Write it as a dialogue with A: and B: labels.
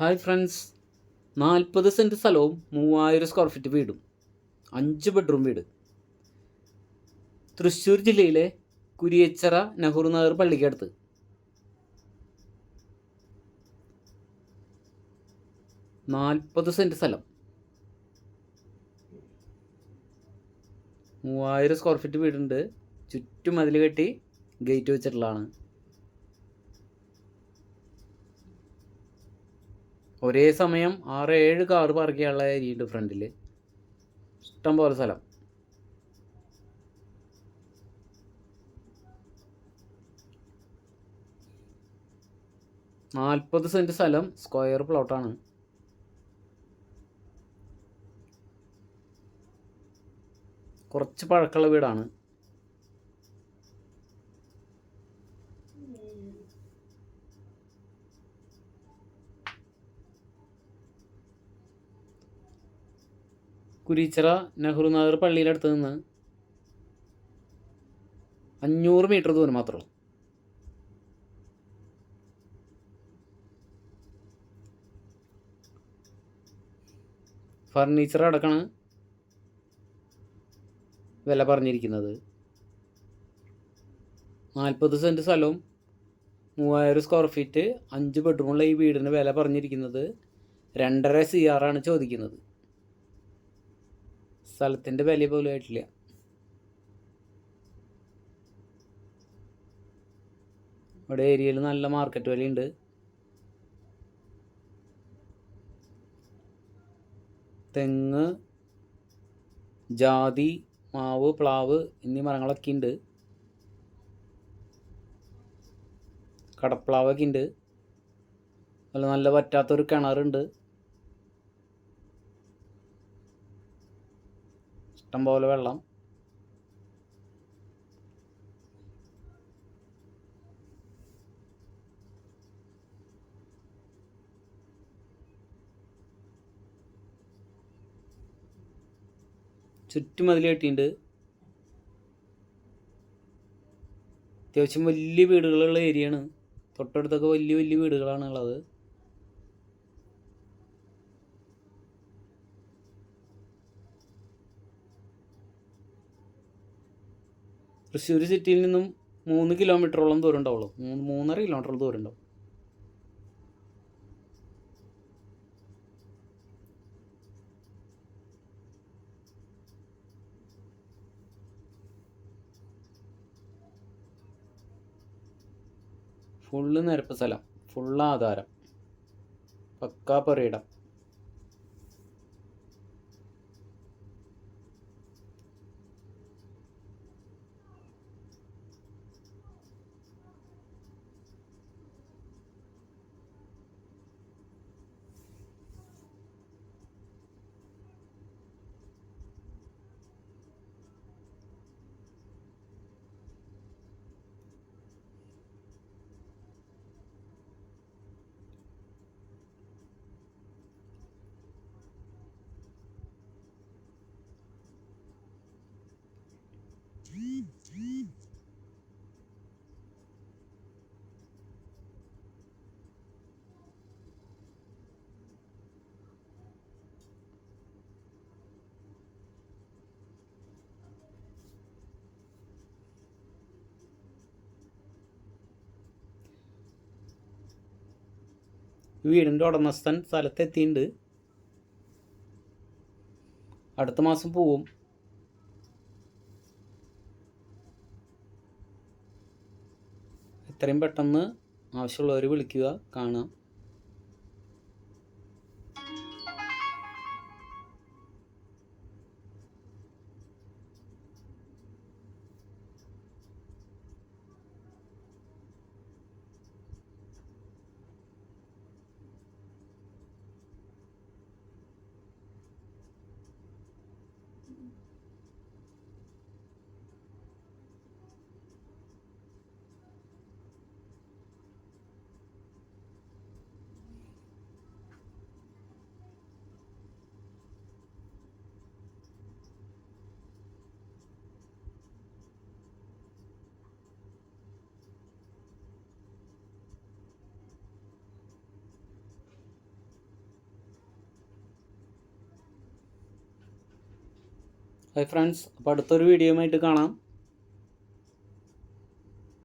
A: Hi friends. നാൽപ്പത് saint സ്ഥലവും മൂവായിരം സ്ക്വയർ ഫീറ്റ് വീടും. അഞ്ച് ബെഡ്റൂം വീട്. തൃശ്ശൂർ ജില്ലയിലെ കുരിയച്ചറ നെഹ്റു നഗർ പള്ളിക്കടുത്ത്. നാൽപ്പത് സെന്റ് സ്ഥലം. മൂവായിരം സ്ക്വയർ ഫീറ്റ് വീടുണ്ട്. ചുറ്റും അതിൽ കെട്ടി ഗേറ്റ് വെച്ചിട്ടുള്ളതാണ്. ഒരേ സമയം ആറ് ഏഴ് കാർ പാർക്ക് ചെയ്യാനുള്ള ഏരിയ ഉണ്ട് ഫ്രണ്ടിൽ ഇഷ്ടം പോലെ സ്ഥലം. നാൽപ്പത് സെന്റ് സ്ഥലം സ്ക്വയർ പ്ലോട്ടാണ് കുറച്ച് പഴക്കമുള്ള വീടാണ്. കുരിച്ചിറ നെഹ്റു നഗർ പള്ളിയുടെ അടുത്ത് നിന്ന് അഞ്ഞൂറ് മീറ്റർ ദൂരം മാത്രമേ ഉള്ളൂ. ഫർണിച്ചർ അടക്കമാണ് വില പറഞ്ഞിരിക്കുന്നത്. നാൽപ്പത് സെന്റ് സ്ഥലവും മൂവായിരം സ്ക്വയർ ഫീറ്റ് അഞ്ച് ബെഡ്റൂമുള്ള ഈ വീടിന് വില പറഞ്ഞിരിക്കുന്നത് രണ്ടര സി ആറാണ് ചോദിക്കുന്നത്. സ്ഥലത്തിന്റെ വില പോലും ആയിട്ടില്ല. ഇവിടെ ഏരിയയിൽ നല്ല മാർക്കറ്റ് വിലയുണ്ട്. തെങ്ങ് ജാതി മാവ് പ്ലാവ് എന്നീ മരങ്ങളൊക്കെ ഉണ്ട്. കടപ്ലാവൊക്കെ ഉണ്ട്. അതുപോലെ നല്ല പറ്റാത്തൊരു കിണറുണ്ട്. ഇഷ്ടം പോലെ വെള്ളം. ചുറ്റും അതിൽ അത്യാവശ്യം വലിയ വീടുകളുള്ള ഏരിയയാണ്. തൊട്ടടുത്തൊക്കെ വലിയ വലിയ വീടുകളാണ് ഉള്ളത്. തൃശ്ശൂർ സിറ്റിയിൽ നിന്നും മൂന്ന് കിലോമീറ്ററോളം ദൂരം ഉണ്ടാവുള്ളൂ മൂന്ന് മൂന്നര കിലോമീറ്ററോളം ദൂരം ഉണ്ടാവും ഫുള്ള് നിരപ്പ് സ്ഥലം. ഫുള്ള് ആധാരം. പക്കാ പറയിടം വീടിന്റെ ഉടമസ്ഥൻ സ്ഥലത്തെത്തിയിട്ടുണ്ട്. അടുത്ത മാസം പോവും. എത്രയും പെട്ടെന്ന് ആവശ്യമുള്ളവർ വിളിക്കുക കാണാം ഹായ് ഫ്രണ്ട്സ് അപ്പോൾ അടുത്തൊരു വീഡിയോ ആയിട്ട് കാണാം.